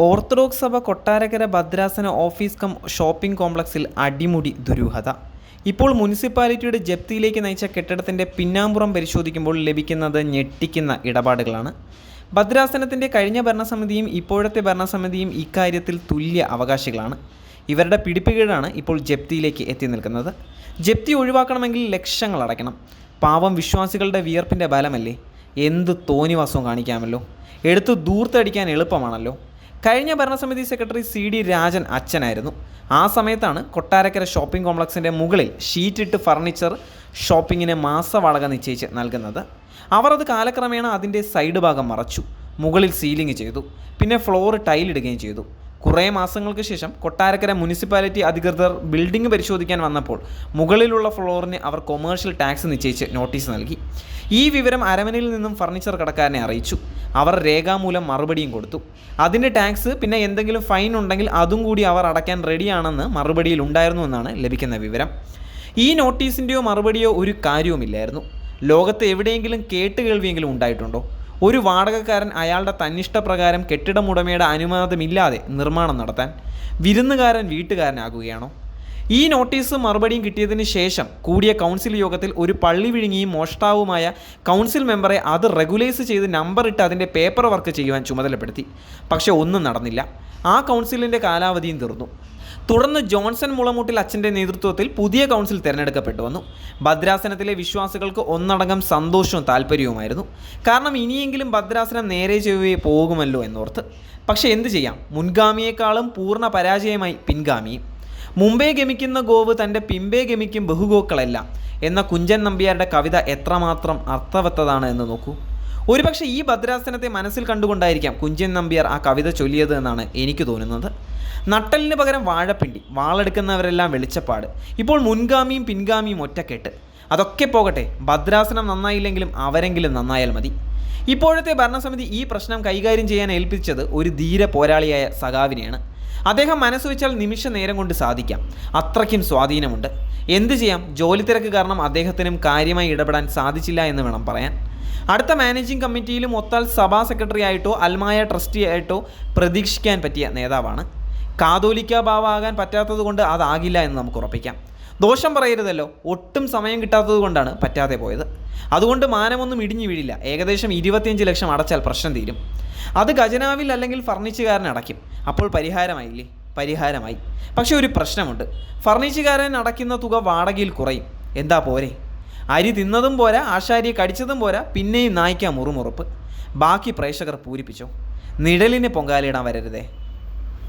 Orthodox സഭ കൊട്ടാരക്കര ഭദ്രാസന office cum shopping കോംപ്ലക്സിൽ അടിമുടി ദുരൂഹത. ഇപ്പോൾ മുനിസിപ്പാലിറ്റിയുടെ ജപ്തിയിലേക്ക് നയിച്ച കെട്ടിടത്തിന്റെ പിന്നാമ്പുറം പരിശോധിക്കുമ്പോൾ ലഭിക്കുന്നത് ഞെട്ടിക്കുന്ന ഇടപാടുകളാണ്. ഭദ്രാസനത്തിന്റെ കഴിഞ്ഞ ഭരണസമിതിയും ഇപ്പോഴത്തെ ഭരണസമിതിയും ഇക്കാര്യത്തിൽ തുല്യ അവകാശികളാണ്. ഇവരുടെ പിടിപ്പുകേടാണ് ഇപ്പോൾ ജപ്തിയിലേക്ക് എത്തി നിൽക്കുന്നത്. ജപ്തി ഒഴിവാക്കണമെങ്കിൽ ലക്ഷങ്ങൾ അടയ്ക്കണം. പാവം വിശ്വാസികളുടെ വിയർപ്പിന്റെ ബലമല്ലേ? എന്ത് തോന്നിവാസവും കാണിക്കാമല്ലോ. എടുത്ത് ദൂർത്തടിക്കാൻ എളുപ്പമാണല്ലോ. കഴിഞ്ഞ ഭരണസമിതി സെക്രട്ടറി സി ഡി രാജൻ അച്ഛനായിരുന്നു. ആ സമയത്താണ് കൊട്ടാരക്കര ഷോപ്പിംഗ് കോംപ്ലക്സിന്റെ മുകളിൽ ഷീറ്റിട്ട് ഫർണിച്ചർ ഷോപ്പിങ്ങിന് മാസവാടക നിശ്ചയിച്ച് നൽകുന്നത്. അവർ അത് കാലക്രമേണ അതിന്റെ സൈഡ് ഭാഗം മറച്ചു. മുകളിൽ സീലിംഗ് ചെയ്തു. പിന്നെ ഫ്ലോർ ടൈലിടുകയും ചെയ്തു. കുറേ മാസങ്ങൾക്ക് ശേഷം കൊട്ടാരക്കര മുനിസിപ്പാലിറ്റി അധികൃതർ ബിൽഡിംഗ് പരിശോധിക്കാൻ വന്നപ്പോൾ മുകളിലുള്ള ഫ്ലോറിന് അവർ കൊമേഴ്ഷ്യൽ ടാക്സ് നിശ്ചയിച്ച് നോട്ടീസ് നൽകി. ഈ വിവരം അരമനയിൽ നിന്നും ഫർണിച്ചർ കടക്കാരനെ അറിയിച്ചു. അവർ രേഖാമൂലം മറുപടിയും കൊടുത്തു. അതിന്റെ ടാക്സ് പിന്നെ എന്തെങ്കിലും ഫൈൻ ഉണ്ടെങ്കിൽ അതും കൂടി അവർ അടയ്ക്കാൻ റെഡിയാണെന്ന് മറുപടിയിൽ ഉണ്ടായിരുന്നു എന്നാണ് ലഭിക്കുന്ന വിവരം. ഈ നോട്ടീസിന്റെയോ മറുപടിയോ ഒരു കാര്യവുമില്ലായിരുന്നു. ലോകത്ത് എവിടെയെങ്കിലും കേട്ടുകേൾവിയെങ്കിലും ഉണ്ടായിട്ടുണ്ടോ? ഒരു വാടകക്കാരൻ അയാളുടെ തന്നിഷ്ടപ്രകാരം കെട്ടിടമുടമയുടെ അനുവാദമില്ലാതെ നിർമ്മാണം നടത്താൻ വിരുന്നുകാരൻ വീട്ടുകാരനാകുകയാണോ? ഈ നോട്ടീസ് മറുപടിയും കിട്ടിയതിന് ശേഷം കൂടിയ കൗൺസിൽ യോഗത്തിൽ ഒരു പള്ളി വിഴുങ്ങിയും മോഷ്ടാവുമായ കൗൺസിൽ മെമ്പറെ അത് റെഗുലൈസ് ചെയ്ത് നമ്പർ ഇട്ട് അതിന്റെ പേപ്പർ വർക്ക് ചെയ്യുവാൻ ചുമതലപ്പെടുത്തി. പക്ഷേ ഒന്നും നടന്നില്ല. ആ കൗൺസിലിന്റെ കാലാവധിയും തീർന്നു. തുടർന്ന് ജോൺസൺ മുളമൂട്ടിൽ അച്ഛന്റെ നേതൃത്വത്തിൽ പുതിയ കൗൺസിൽ തിരഞ്ഞെടുക്കപ്പെട്ടു വന്നു. ഭദ്രാസനത്തിലെ വിശ്വാസികൾക്ക് ഒന്നടങ്കം സന്തോഷവും താല്പര്യവുമായിരുന്നു. കാരണം ഇനിയെങ്കിലും ഭദ്രാസനം നേരെ ചെയ്യുകയേ പോകുമല്ലോ എന്നോർത്ത്. പക്ഷേ എന്തു ചെയ്യാം? മുൻഗാമിയേക്കാളും പൂർണ പരാജയമായി പിൻഗാമിയും. മുമ്പേ ഗമിക്കുന്ന ഗോവ് തന്റെ പിമ്പേ ഗമിക്കും ബഹുഗോക്കളെല്ലാം എന്ന കുഞ്ചൻ നമ്പ്യാരുടെ കവിത എത്രമാത്രം അർത്ഥവത്തതാണ് എന്ന് നോക്കൂ. ഒരുപക്ഷെ ഈ ഭദ്രാസനത്തെ മനസ്സിൽ കണ്ടുകൊണ്ടായിരിക്കാം കുഞ്ചൻ നമ്പ്യാർ ആ കവിത ചൊല്ലിയത് എന്നാണ് എനിക്ക് തോന്നുന്നത്. നട്ടലിന് പകരം വാഴപ്പിണ്ടി വാളെടുക്കുന്നവരെല്ലാം വെളിച്ചപ്പാട് ഇപ്പോൾ മുൻഗാമിയും പിൻഗാമിയും ഒറ്റക്കെട്ട്. അതൊക്കെ പോകട്ടെ ഭദ്രാസനം നന്നായില്ലെങ്കിലും അവരെങ്കിലും നന്നായാൽ മതി. ഇപ്പോഴത്തെ ഭരണസമിതി ഈ പ്രശ്നം കൈകാര്യം ചെയ്യാൻ ഏൽപ്പിച്ചത് ഒരു ധീര പോരാളിയായ സഖാവിനെയാണ്. അദ്ദേഹം മനസ്സ് വെച്ചാൽ നിമിഷ നേരം കൊണ്ട് സാധിക്കാം. അത്രയ്ക്കും സ്വാധീനമുണ്ട്. എന്ത് ചെയ്യാം? ജോലി തിരക്ക് കാരണം അദ്ദേഹത്തിനും കാര്യമായി ഇടപെടാൻ സാധിച്ചില്ല എന്ന് വേണം പറയാൻ. അടുത്ത മാനേജിംഗ് കമ്മിറ്റിയിലും ഒത്താൽ സഭാ സെക്രട്ടറി ആയിട്ടോ അൽമായ ട്രസ്റ്റി ആയിട്ടോ പ്രതീക്ഷിക്കാൻ പറ്റിയ നേതാവാണ്. കാതോലിക്ക ഭാവമാകാൻ പറ്റാത്തത് കൊണ്ട് അതാകില്ല എന്ന് നമുക്ക് ഉറപ്പിക്കാം. ദോഷം പറയരുതല്ലോ. ഒട്ടും സമയം കിട്ടാത്തത് കൊണ്ടാണ് പറ്റാതെ പോയത്. അതുകൊണ്ട് മാനമൊന്നും ഇടിഞ്ഞു വീഴില്ല. ഏകദേശം ഇരുപത്തിയഞ്ച് ലക്ഷം അടച്ചാൽ പ്രശ്നം തീരും. അത് ഖജനാവിൽ അല്ലെങ്കിൽ ഫർണിച്ചുകാരൻ അടയ്ക്കും. അപ്പോൾ പരിഹാരമായില്ലേ? പരിഹാരമായി. പക്ഷേ ഒരു പ്രശ്നമുണ്ട്. ഫർണിച്ചുകാരൻ അടയ്ക്കുന്ന തുക വാടകയിൽ കുറയും. എന്താ പോരെ? അരി തിന്നതും പോരാ ആശാരിയെ കടിച്ചതും പോരാ പിന്നെയും നായിക്കാം മുറുമുറുപ്പ്. ബാക്കി പ്രേക്ഷകർ പൂരിപ്പിച്ചോ? നിഴലിന് പൊങ്കാലിടാൻ വരരുതേ.